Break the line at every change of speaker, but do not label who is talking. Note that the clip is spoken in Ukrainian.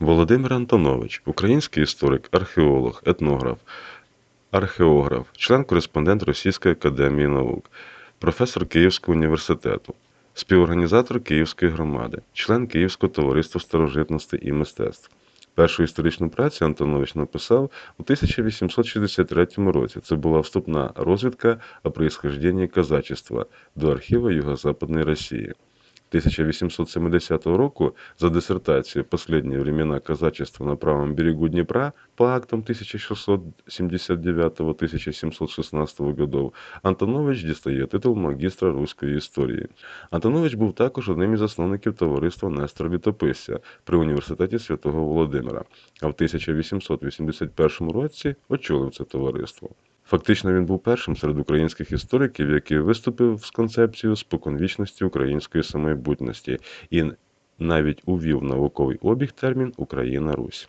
Володимир Антонович, український історик, археолог, етнограф, археограф, член-кореспондент Російської академії наук, професор Київського університету, співорганізатор Київської громади, член Київського товариства старожитностей і мистецтв. Першу історичну працю Антонович написав у 1863 році. Це була вступна розвідка о происхождении казачества до архіву Юго-Западної Росії. 1870 року за диссертацию «Последние времена казачества на правом берегу Днепра» по актам 1679-1716 годов Антонович дістає титул магістра руської історії. Антонович був також одним із засновників товариства Нестор Літописця при університеті Святого Володимира, а в 1881 році очолив це товариство. Фактично він був першим серед українських істориків, який виступив з концепцією споконвічності української самобутності і навіть увів науковий обіг термін Україна Русь.